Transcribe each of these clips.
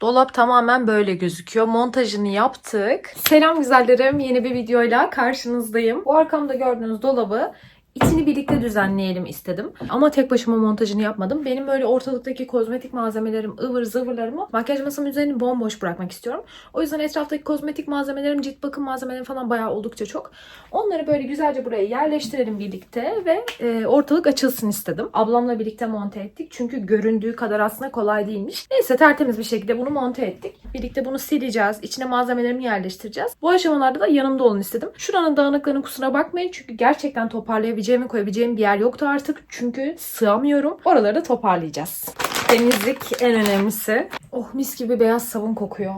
Dolap tamamen böyle gözüküyor. Montajını yaptık. Selam güzellerim. Yeni bir videoyla karşınızdayım. Bu arkamda gördüğünüz dolabı içini birlikte düzenleyelim istedim. Ama tek başıma montajını yapmadım. Benim böyle ortalıktaki kozmetik malzemelerim, ıvır zıvırlarımı makyaj masamın üzerine bomboş bırakmak istiyorum. O yüzden etraftaki kozmetik malzemelerim, cilt bakım malzemelerim falan bayağı oldukça çok. Onları böyle güzelce buraya yerleştirelim birlikte ve e, ortalık açılsın istedim. Ablamla birlikte monte ettik. Çünkü göründüğü kadar aslında kolay değilmiş. Neyse tertemiz bir şekilde bunu monte ettik. Birlikte bunu sileceğiz. İçine malzemelerimi yerleştireceğiz. Bu aşamalarda da yanımda olun istedim. Şuranın dağınıklığının kusura bakmayın. Çünkü gerçekten toparlayabileceğimi koyabileceğim bir yer yoktu artık. Çünkü sığamıyorum. Oraları da toparlayacağız. Temizlik en önemlisi. Oh mis gibi beyaz sabun kokuyor.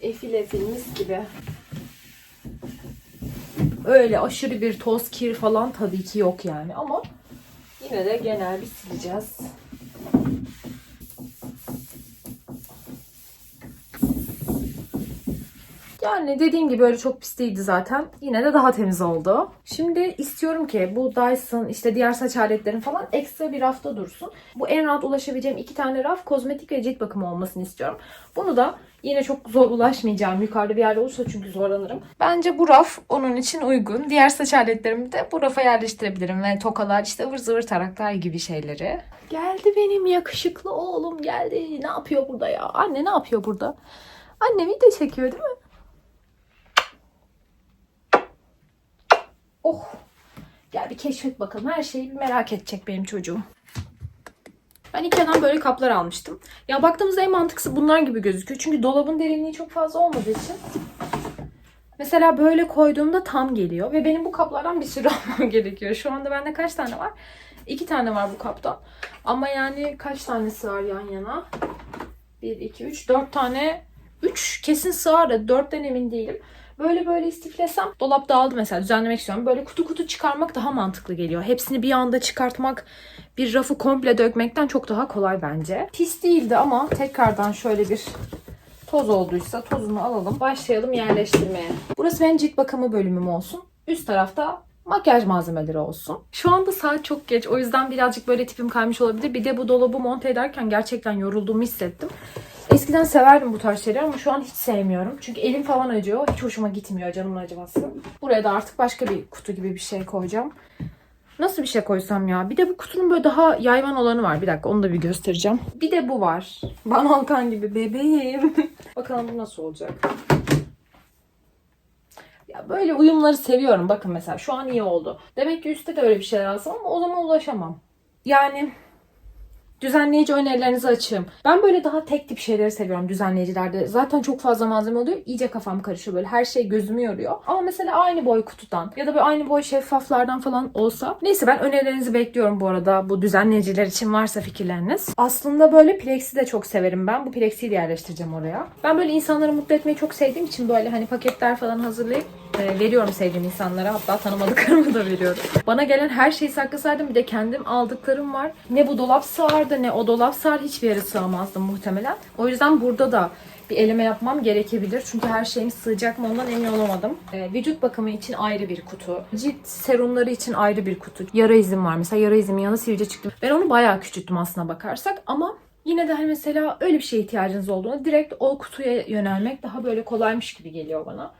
Efil efil mis gibi. Öyle aşırı bir toz kir falan tabii ki yok yani ama yine de genel bir sileceğiz. Yani dediğim gibi öyle çok pis değildi zaten. Yine de daha temiz oldu. Şimdi istiyorum ki bu Dyson işte diğer saç aletlerin falan ekstra bir rafta dursun. Bu en rahat ulaşabileceğim iki tane raf kozmetik ve cilt bakımı olmasını istiyorum. Bunu da yine çok zor ulaşmayacağım yukarıda bir yerde olursa çünkü zorlanırım. Bence bu raf onun için uygun. Diğer saç aletlerimi de bu rafa yerleştirebilirim. Ve tokalar işte ıvır zıvır taraklar gibi şeyleri. Geldi benim yakışıklı oğlum geldi. Ne yapıyor burada ya? Anne ne yapıyor burada? Anne video çekiyor değil mi? Oh. Gel bir keşfet bakalım. Her şeyi bir merak edecek benim çocuğum. Ben Ikea'dan böyle kaplar almıştım. Ya baktığımızda en mantıklısı bunlar gibi gözüküyor. Çünkü dolabın derinliği çok fazla olmadığı için. Mesela böyle koyduğumda tam geliyor. Ve benim bu kaplardan bir sürü almam gerekiyor. Şu anda bende kaç tane var? İki tane var bu kaptan. Ama yani kaç tanesi var yan yana? Bir, iki, üç, dört tane. Üç kesin sığar da dörtten emin değilim. Böyle böyle istiflesem dolap dağıldı mesela düzenlemek istiyorum. Böyle kutu kutu çıkarmak daha mantıklı geliyor. Hepsini bir anda çıkartmak bir rafı komple dökmekten çok daha kolay bence. Pis değildi ama tekrardan şöyle bir toz olduysa tozunu alalım. Başlayalım yerleştirmeye. Burası benim cilt bakımı bölümüm olsun. Üst tarafta makyaj malzemeleri olsun. Şu anda saat çok geç. O yüzden birazcık böyle tipim kaymış olabilir. Bir de bu dolabı monte ederken gerçekten yorulduğumu hissettim. Eskiden severdim bu tarz şeyler ama şu an hiç sevmiyorum. Çünkü elim falan acıyor. Hiç hoşuma gitmiyor canımın acıması. Buraya da artık başka bir kutu gibi bir şey koyacağım. Nasıl bir şey koysam ya? Bir de bu kutunun böyle daha yayvan olanı var. Bir dakika onu da bir göstereceğim. Bir de bu var. Van Alkan gibi bebeğim. Bakalım bu nasıl olacak. Ya böyle uyumları seviyorum. Bakın mesela şu an iyi oldu. Demek ki üstte de öyle bir şeyler alsam ama o zaman ulaşamam. Yani Düzenleyici önerilerinizi açığım. Ben böyle daha tek tip şeyleri seviyorum düzenleyicilerde. Zaten çok fazla malzeme oluyor. İyice kafam karışıyor böyle. Her şey gözümü yoruyor. Ama mesela aynı boy kutudan ya da böyle aynı boy şeffaflardan falan olsa. Neyse ben önerilerinizi bekliyorum bu arada. Bu düzenleyiciler için varsa fikirleriniz. Aslında böyle plexi de çok severim ben. Bu plexiyi de yerleştireceğim oraya. Ben böyle insanları mutlu etmeyi çok sevdiğim için böyle hani paketler falan hazırlayıp e, veriyorum sevdiğim insanlara. Hatta tanımadıklarıma da veriyorum. Bana gelen her şeyi saklasaydım bir de kendim aldıklarım var. Ne bu dolap sığardı ne o dolap sığar hiçbir yere sığamazdım muhtemelen. O yüzden burada da bir eleme yapmam gerekebilir. Çünkü her şeyim sığacak mı ondan emin olamadım. E, vücut bakımı için ayrı bir kutu. Cilt serumları için ayrı bir kutu. Yara izim var. Mesela yara izimin yanı sivilce çıktı. Ben onu bayağı küçülttüm aslına bakarsak ama Yine de hani mesela öyle bir şeye ihtiyacınız olduğunda direkt o kutuya yönelmek daha böyle kolaymış gibi geliyor bana.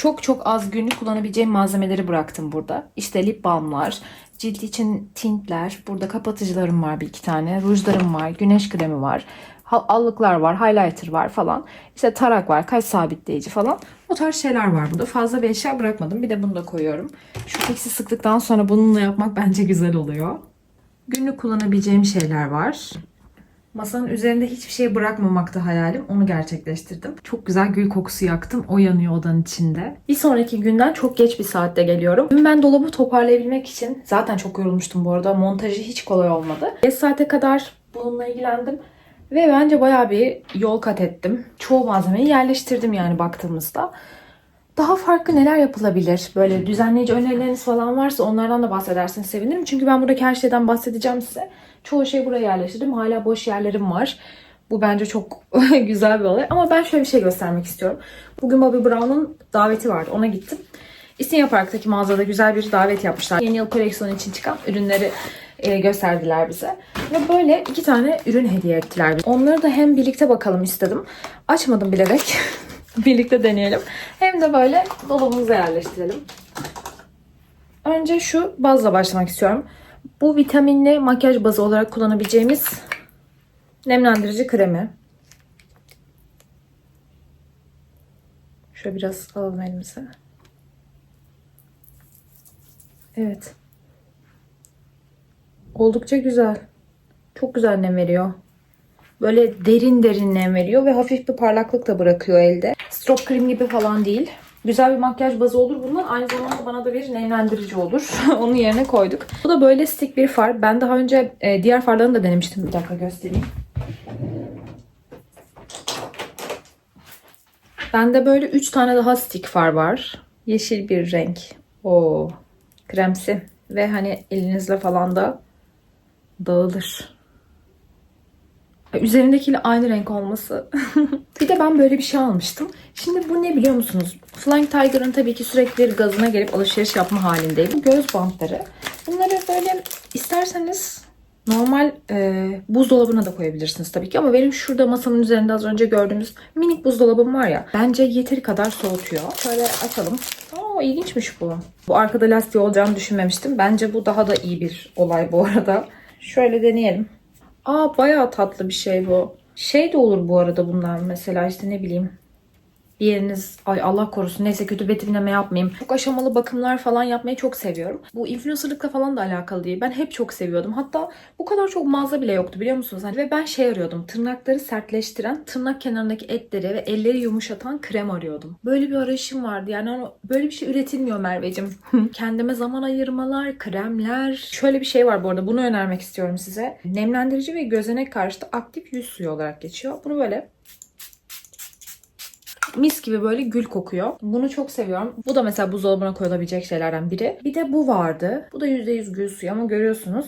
Çok çok az günlük kullanabileceğim malzemeleri bıraktım burada. İşte lip balmlar, cilt için tintler, burada kapatıcılarım var bir iki tane, rujlarım var, güneş kremi var, allıklar var, highlighter var falan. İşte tarak var, kaş sabitleyici falan. O tarz şeyler var burada. Fazla bir eşya bırakmadım. Bir de bunu da koyuyorum. Şu fixi sıktıktan sonra bununla yapmak bence güzel oluyor. Günlük kullanabileceğim şeyler var. Masanın üzerinde hiçbir şey bırakmamakta hayalim. Onu gerçekleştirdim. Çok güzel gül kokusu yaktım. O yanıyor odanın içinde. Bir sonraki günden çok geç bir saatte geliyorum. Dün ben dolabı toparlayabilmek için zaten çok yorulmuştum bu arada. Montajı hiç kolay olmadı. 5 saate kadar bununla ilgilendim. Ve bence bayağı bir yol kat ettim. Çoğu malzemeyi yerleştirdim yani baktığımızda. Daha farklı neler yapılabilir? Böyle düzenleyici önerileriniz falan varsa onlardan da bahsederseniz sevinirim. Çünkü ben buradaki her şeyden bahsedeceğim size. Çoğu şeyi buraya yerleştirdim. Hala boş yerlerim var. Bu bence çok güzel bir olay. Ama ben şöyle bir şey göstermek istiyorum. Bugün Bobby Brown'un daveti vardı. Ona gittim. İstinye Park'taki mağazada güzel bir davet yapmışlar. Yeni yıl koleksiyonu için çıkan ürünleri e, gösterdiler bize. Ve böyle iki tane ürün hediye ettiler. Onları da hem birlikte bakalım istedim. Açmadım bilerek. birlikte deneyelim. Hem de böyle dolabımıza yerleştirelim. Önce şu bazla başlamak istiyorum. Bu vitaminli makyaj bazı olarak kullanabileceğimiz nemlendirici kremi. Şöyle biraz alalım elimize. Evet. Oldukça güzel. Çok güzel nem veriyor. Böyle derin derin nem veriyor ve hafif bir parlaklık da bırakıyor elde. Strop krem gibi falan değil. Güzel bir makyaj bazı olur bundan. Aynı zamanda bana da bir nemlendirici olur. Onu yerine koyduk. Bu da böyle stick bir far. Ben daha önce e, diğer farlarını da denemiştim. Bir dakika göstereyim. Bende böyle 3 tane daha stick far var. Yeşil bir renk. Oo, kremsi. Ve hani elinizle falan da dağılır. Üzerindekiyle aynı renk olması. bir de ben böyle bir şey almıştım. Şimdi bu ne biliyor musunuz? Flying Tiger'ın tabii ki sürekli gazına gelip alışveriş yapma halindeyim. Bu göz bantları. Bunları böyle isterseniz normal e, buzdolabına da koyabilirsiniz tabii ki. Ama benim şurada masamın üzerinde az önce gördüğünüz minik buzdolabım var ya. Bence yeteri kadar soğutuyor. Şöyle açalım. Aa ilginçmiş bu. Bu arkada lastiği olacağını düşünmemiştim. Bence bu daha da iyi bir olay bu arada. Şöyle deneyelim. Aa bayağı tatlı bir şey bu. Şey de olur bu arada bunlar mesela işte ne bileyim. Bir yeriniz ay Allah korusun neyse kötü betimleme yapmayayım. Çok aşamalı bakımlar falan yapmayı çok seviyorum. Bu influencerlıkla falan da alakalı değil. Ben hep çok seviyordum. Hatta bu kadar çok mağaza bile yoktu biliyor musunuz? Hani ve ben şey arıyordum. Tırnakları sertleştiren, tırnak kenarındaki etleri ve elleri yumuşatan krem arıyordum. Böyle bir arayışım vardı. Yani böyle bir şey üretilmiyor Merveciğim. Kendime zaman ayırmalar, kremler. Şöyle bir şey var bu arada. Bunu önermek istiyorum size. Nemlendirici ve gözenek karşıtı aktif yüz suyu olarak geçiyor. Bunu böyle mis gibi böyle gül kokuyor. Bunu çok seviyorum. Bu da mesela buzdolabına koyulabilecek şeylerden biri. Bir de bu vardı. Bu da %100 gül suyu ama görüyorsunuz.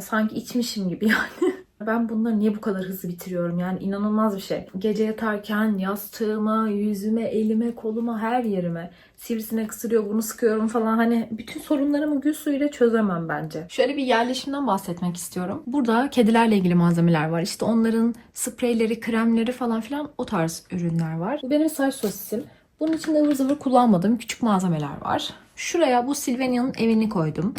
Sanki içmişim gibi yani. Ben bunları niye bu kadar hızlı bitiriyorum? Yani inanılmaz bir şey. Gece yatarken yastığıma, yüzüme, elime, koluma, her yerime sivrisinek ısırıyor, bunu sıkıyorum falan. Hani bütün sorunlarımı gül suyuyla çözemem bence. Şöyle bir yerleşimden bahsetmek istiyorum. Burada kedilerle ilgili malzemeler var. İşte onların spreyleri, kremleri falan filan o tarz ürünler var. Bu benim saç sosisim. Bunun içinde ıvır zıvır kullanmadığım küçük malzemeler var. Şuraya bu Silvenia'nın evini koydum.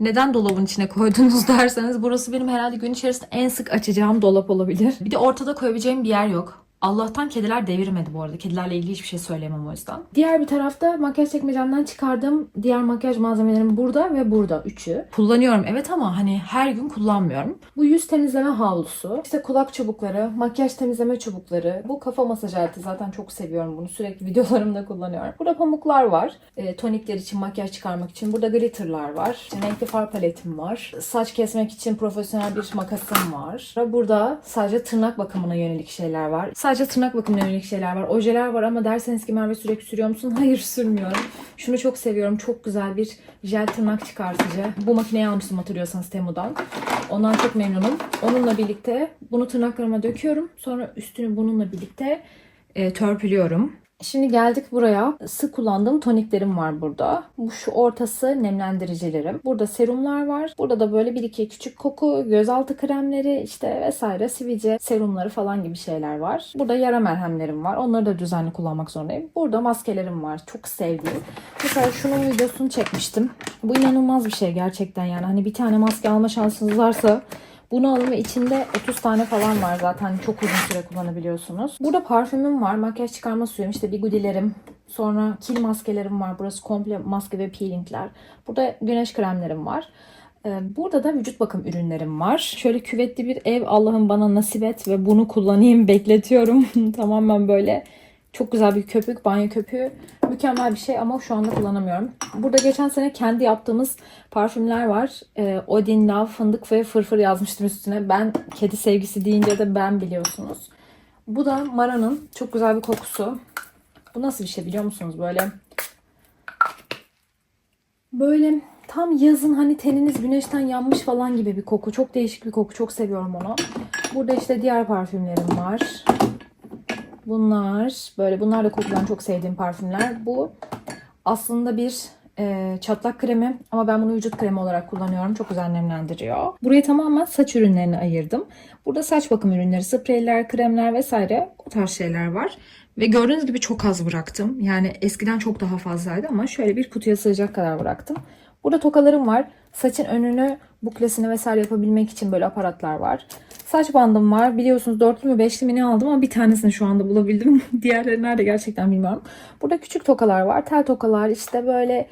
Neden dolabın içine koydunuz derseniz burası benim herhalde gün içerisinde en sık açacağım dolap olabilir. Bir de ortada koyabileceğim bir yer yok. Allah'tan kediler devirmedi bu arada. Kedilerle ilgili hiçbir şey söyleyemem o yüzden. Diğer bir tarafta makyaj çekmecemden çıkardığım diğer makyaj malzemelerim burada ve burada. Üçü. Kullanıyorum evet ama hani her gün kullanmıyorum. Bu yüz temizleme havlusu. İşte kulak çubukları, makyaj temizleme çubukları. Bu kafa masaj aleti zaten çok seviyorum bunu. Sürekli videolarımda kullanıyorum. Burada pamuklar var. E, tonikler için, makyaj çıkarmak için. Burada glitterlar var. İşte renkli far paletim var. Saç kesmek için profesyonel bir makasım var. Burada sadece tırnak bakımına yönelik şeyler var. Sadece tırnak bakımına yönelik şeyler var. Ojeler var ama derseniz ki Merve sürekli sürüyor musun? Hayır sürmüyorum. Şunu çok seviyorum. Çok güzel bir jel tırnak çıkartıcı. Bu makineyi almıştım hatırlıyorsanız Temu'dan. Ondan çok memnunum. Onunla birlikte bunu tırnaklarıma döküyorum. Sonra üstünü bununla birlikte e, törpülüyorum. Şimdi geldik buraya. Sık kullandığım toniklerim var burada. Bu şu ortası nemlendiricilerim. Burada serumlar var. Burada da böyle bir iki küçük koku, gözaltı kremleri işte vesaire sivilce serumları falan gibi şeyler var. Burada yara merhemlerim var. Onları da düzenli kullanmak zorundayım. Burada maskelerim var. Çok sevdiğim. Mesela şunun videosunu çekmiştim. Bu inanılmaz bir şey gerçekten yani. Hani bir tane maske alma şansınız varsa bunu alın ve içinde 30 tane falan var zaten çok uzun süre kullanabiliyorsunuz. Burada parfümüm var, makyaj çıkarma suyum, işte bigudilerim, sonra kil maskelerim var. Burası komple maske ve peelingler. Burada güneş kremlerim var. Ee, Burada da vücut bakım ürünlerim var. Şöyle küvetli bir ev Allah'ım bana nasip et ve bunu kullanayım bekletiyorum. Tamamen böyle çok güzel bir köpük, banyo köpüğü. Mükemmel bir şey ama şu anda kullanamıyorum. Burada geçen sene kendi yaptığımız parfümler var. Ee, Odin, Love, Fındık ve Fırfır yazmıştım üstüne. Ben kedi sevgisi deyince de ben biliyorsunuz. Bu da Mara'nın çok güzel bir kokusu. Bu nasıl bir şey biliyor musunuz? Böyle böyle tam yazın hani teniniz güneşten yanmış falan gibi bir koku. Çok değişik bir koku. Çok seviyorum onu. Burada işte diğer parfümlerim var. Bunlar böyle bunlar da kokulan çok sevdiğim parfümler. Bu aslında bir e, çatlak kremi ama ben bunu vücut kremi olarak kullanıyorum. Çok güzel nemlendiriyor. Burayı tamamen saç ürünlerine ayırdım. Burada saç bakım ürünleri, spreyler, kremler vesaire o tarz şeyler var. Ve gördüğünüz gibi çok az bıraktım. Yani eskiden çok daha fazlaydı ama şöyle bir kutuya sığacak kadar bıraktım. Burada tokalarım var. Saçın önünü, buklesini vesaire yapabilmek için böyle aparatlar var. Saç bandım var. Biliyorsunuz dörtlü mü beşli mi ne aldım ama bir tanesini şu anda bulabildim. Diğerleri nerede gerçekten bilmiyorum. Burada küçük tokalar var. Tel tokalar işte böyle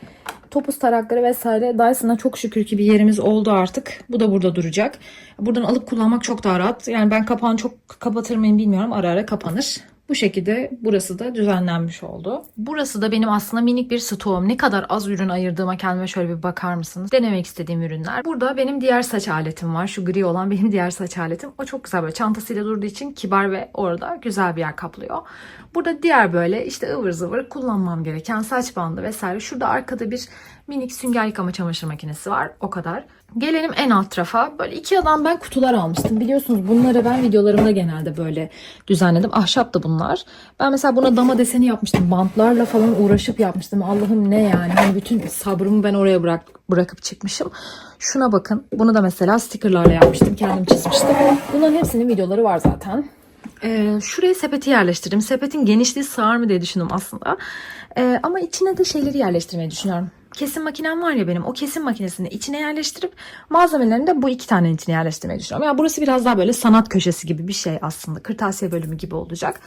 topuz tarakları vesaire. Dyson'a çok şükür ki bir yerimiz oldu artık. Bu da burada duracak. Buradan alıp kullanmak çok daha rahat. Yani ben kapağını çok kapatır mıyım bilmiyorum. Ara ara kapanır. Bu şekilde burası da düzenlenmiş oldu. Burası da benim aslında minik bir stoğum. Ne kadar az ürün ayırdığıma kendime şöyle bir bakar mısınız? Denemek istediğim ürünler. Burada benim diğer saç aletim var. Şu gri olan benim diğer saç aletim. O çok güzel böyle çantasıyla durduğu için kibar ve orada güzel bir yer kaplıyor. Burada diğer böyle işte ıvır zıvır kullanmam gereken saç bandı vesaire. Şurada arkada bir minik sünger yıkama çamaşır makinesi var. O kadar. Gelelim en alt tarafa. Böyle Ikea'dan ben kutular almıştım. Biliyorsunuz bunları ben videolarımda genelde böyle düzenledim. Ahşap da bunlar. Ben mesela buna dama deseni yapmıştım. Bantlarla falan uğraşıp yapmıştım. Allah'ım ne yani. Hani bütün sabrımı ben oraya bırak, bırakıp çıkmışım. Şuna bakın. Bunu da mesela stickerlarla yapmıştım. Kendim çizmiştim. Bunların hepsinin videoları var zaten. Ee, şuraya sepeti yerleştirdim. Sepetin genişliği sığar mı diye düşündüm aslında. Ee, ama içine de şeyleri yerleştirmeyi düşünüyorum. Kesim makinem var ya benim. O kesim makinesini içine yerleştirip malzemelerini de bu iki tane içine yerleştirmeyi düşünüyorum. Yani burası biraz daha böyle sanat köşesi gibi bir şey aslında. Kırtasiye bölümü gibi olacak.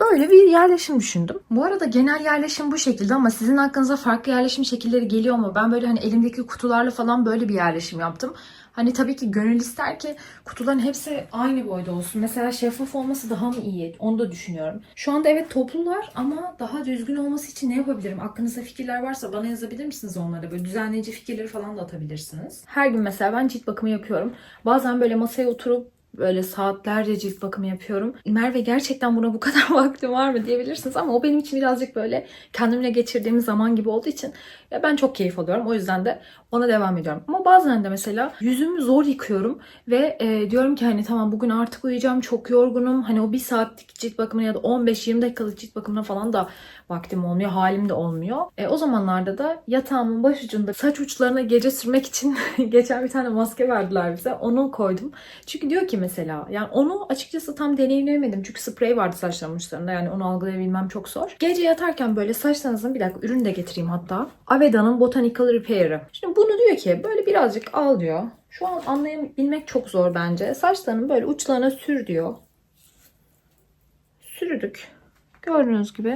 Böyle bir yerleşim düşündüm. Bu arada genel yerleşim bu şekilde ama sizin aklınıza farklı yerleşim şekilleri geliyor mu? Ben böyle hani elimdeki kutularla falan böyle bir yerleşim yaptım. Hani tabii ki gönül ister ki kutuların hepsi aynı boyda olsun. Mesela şeffaf olması daha mı iyi? Onu da düşünüyorum. Şu anda evet toplular ama daha düzgün olması için ne yapabilirim? Aklınızda fikirler varsa bana yazabilir misiniz onları? Böyle düzenleyici fikirleri falan da atabilirsiniz. Her gün mesela ben cilt bakımı yapıyorum. Bazen böyle masaya oturup böyle saatlerce cilt bakımı yapıyorum. Merve gerçekten buna bu kadar vaktim var mı diyebilirsiniz ama o benim için birazcık böyle kendimle geçirdiğim zaman gibi olduğu için ya ben çok keyif alıyorum. O yüzden de ona devam ediyorum. Ama bazen de mesela yüzümü zor yıkıyorum ve e, diyorum ki hani tamam bugün artık uyuyacağım çok yorgunum. Hani o bir saatlik cilt bakımına ya da 15-20 dakikalık cilt bakımına falan da vaktim olmuyor. Halim de olmuyor. E, o zamanlarda da yatağımın başucunda saç uçlarına gece sürmek için geçen bir tane maske verdiler bize. Onu koydum. Çünkü diyor ki mesela yani onu açıkçası tam deneyimleyemedim. Çünkü sprey vardı saçlarımın uçlarında. Yani onu algılayabilmem çok zor. Gece yatarken böyle saçlarınızın bir dakika ürünü de getireyim hatta. Aveda'nın Botanical Repair'ı. Şimdi bunu diyor ki böyle birazcık al diyor. Şu an anlayabilmek çok zor bence. Saçlarının böyle uçlarına sür diyor. Sürdük. Gördüğünüz gibi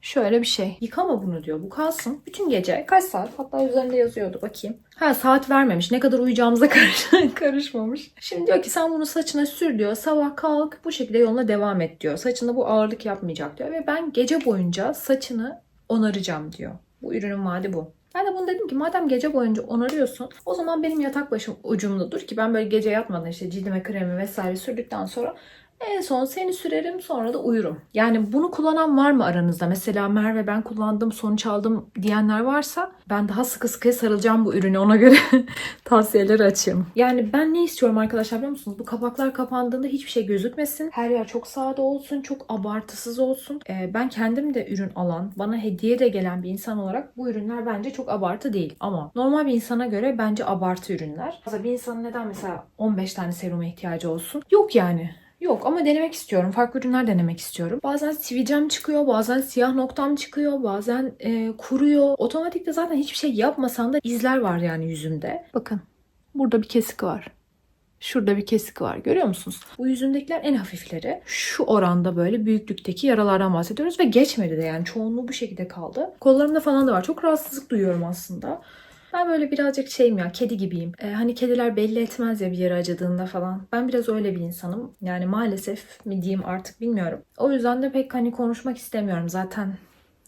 Şöyle bir şey. Yıkama bunu diyor. Bu kalsın. Bütün gece kaç saat? Hatta üzerinde yazıyordu. Bakayım. Ha saat vermemiş. Ne kadar uyuyacağımıza karış karışmamış. Şimdi diyor ki sen bunu saçına sür diyor. Sabah kalk bu şekilde yoluna devam et diyor. Saçında bu ağırlık yapmayacak diyor. Ve ben gece boyunca saçını onaracağım diyor. Bu ürünün vaadi bu. Ben de bunu dedim ki madem gece boyunca onarıyorsun o zaman benim yatak başım ucumda dur ki ben böyle gece yatmadan işte cildime kremi vesaire sürdükten sonra En son seni sürerim sonra da uyurum. Yani bunu kullanan var mı aranızda? Mesela Merve ben kullandım sonuç aldım diyenler varsa ben daha sıkı sıkıya sarılacağım bu ürüne ona göre tavsiyeleri açayım. Yani ben ne istiyorum arkadaşlar biliyor musunuz? Bu kapaklar kapandığında hiçbir şey gözükmesin. Her yer çok sade olsun, çok abartısız olsun. Ee, ben kendim de ürün alan, bana hediye de gelen bir insan olarak bu ürünler bence çok abartı değil. Ama normal bir insana göre bence abartı ürünler. Mesela bir insanın neden mesela 15 tane seruma ihtiyacı olsun? Yok yani. Yok ama denemek istiyorum. Farklı ürünler denemek istiyorum. Bazen sivilcem çıkıyor, bazen siyah noktam çıkıyor, bazen e, kuruyor. Otomatikte zaten hiçbir şey yapmasan da izler var yani yüzümde. Bakın burada bir kesik var. Şurada bir kesik var. Görüyor musunuz? Bu yüzümdekiler en hafifleri. Şu oranda böyle büyüklükteki yaralardan bahsediyoruz ve geçmedi de yani çoğunluğu bu şekilde kaldı. Kollarımda falan da var. Çok rahatsızlık duyuyorum aslında. Ben böyle birazcık şeyim ya kedi gibiyim. Ee, hani kediler belli etmez ya bir yere acıdığında falan. Ben biraz öyle bir insanım. Yani maalesef mi diyeyim artık bilmiyorum. O yüzden de pek hani konuşmak istemiyorum zaten.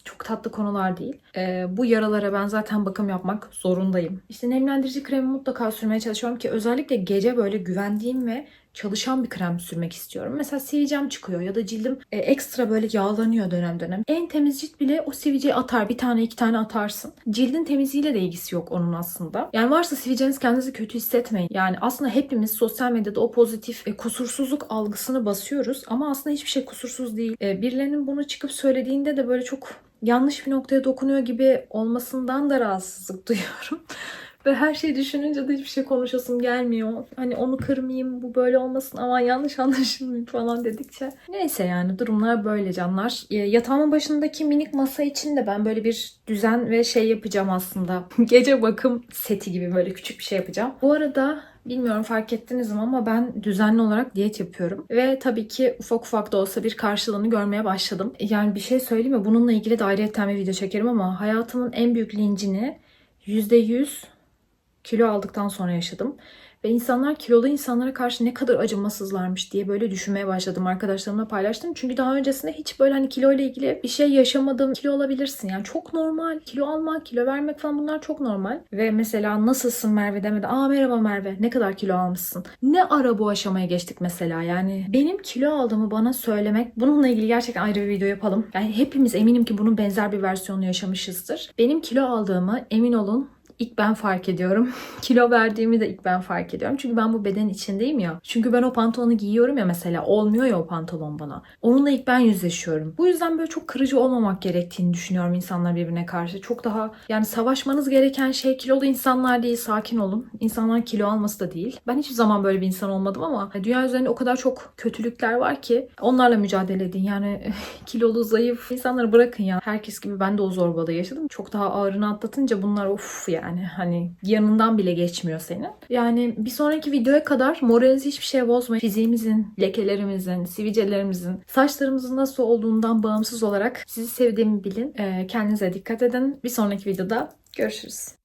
Çok tatlı konular değil. Ee, bu yaralara ben zaten bakım yapmak zorundayım. İşte nemlendirici kremi mutlaka sürmeye çalışıyorum ki özellikle gece böyle güvendiğim ve çalışan bir krem sürmek istiyorum. Mesela sivilcem çıkıyor ya da cildim e, ekstra böyle yağlanıyor dönem dönem. En temiz cilt bile o sivilceyi atar. Bir tane iki tane atarsın. Cildin temizliğiyle de ilgisi yok onun aslında. Yani varsa sivilceniz kendinizi kötü hissetmeyin. Yani aslında hepimiz sosyal medyada o pozitif e, kusursuzluk algısını basıyoruz. Ama aslında hiçbir şey kusursuz değil. E, birilerinin bunu çıkıp söylediğinde de böyle çok yanlış bir noktaya dokunuyor gibi olmasından da rahatsızlık duyuyorum. Ve her şeyi düşününce de hiçbir şey konuşasım gelmiyor. Hani onu kırmayayım, bu böyle olmasın ama yanlış anlaşılmayayım falan dedikçe. Neyse yani durumlar böyle canlar. E, Yatağımın başındaki minik masa için de ben böyle bir düzen ve şey yapacağım aslında. Gece bakım seti gibi böyle küçük bir şey yapacağım. Bu arada Bilmiyorum fark ettiniz mi ama ben düzenli olarak diyet yapıyorum. Ve tabii ki ufak ufak da olsa bir karşılığını görmeye başladım. Yani bir şey söyleyeyim mi? Bununla ilgili de ayrıyetten bir video çekerim ama hayatımın en büyük lincini %100 kilo aldıktan sonra yaşadım. Ve insanlar kilolu insanlara karşı ne kadar acımasızlarmış diye böyle düşünmeye başladım. Arkadaşlarımla paylaştım. Çünkü daha öncesinde hiç böyle hani kilo ile ilgili bir şey yaşamadım. Kilo olabilirsin. Yani çok normal. Kilo almak, kilo vermek falan bunlar çok normal. Ve mesela nasılsın Merve demedi. Aa merhaba Merve. Ne kadar kilo almışsın? Ne ara bu aşamaya geçtik mesela? Yani benim kilo aldığımı bana söylemek. Bununla ilgili gerçekten ayrı bir video yapalım. Yani hepimiz eminim ki bunun benzer bir versiyonunu yaşamışızdır. Benim kilo aldığımı emin olun İlk ben fark ediyorum. Kilo verdiğimi de ilk ben fark ediyorum. Çünkü ben bu bedenin içindeyim ya. Çünkü ben o pantolonu giyiyorum ya mesela. Olmuyor ya o pantolon bana. Onunla ilk ben yüzleşiyorum. Bu yüzden böyle çok kırıcı olmamak gerektiğini düşünüyorum insanlar birbirine karşı. Çok daha yani savaşmanız gereken şey kilolu insanlar değil. Sakin olun. İnsanlar kilo alması da değil. Ben hiçbir zaman böyle bir insan olmadım ama dünya üzerinde o kadar çok kötülükler var ki onlarla mücadele edin. Yani kilolu, zayıf insanları bırakın ya. Herkes gibi ben de o zorbalığı yaşadım. Çok daha ağırını atlatınca bunlar of yani yani hani yanından bile geçmiyor senin. Yani bir sonraki videoya kadar moralinizi hiçbir şeye bozmayın. Fiziğimizin, lekelerimizin, sivilcelerimizin, saçlarımızın nasıl olduğundan bağımsız olarak sizi sevdiğimi bilin. Ee, kendinize dikkat edin. Bir sonraki videoda görüşürüz.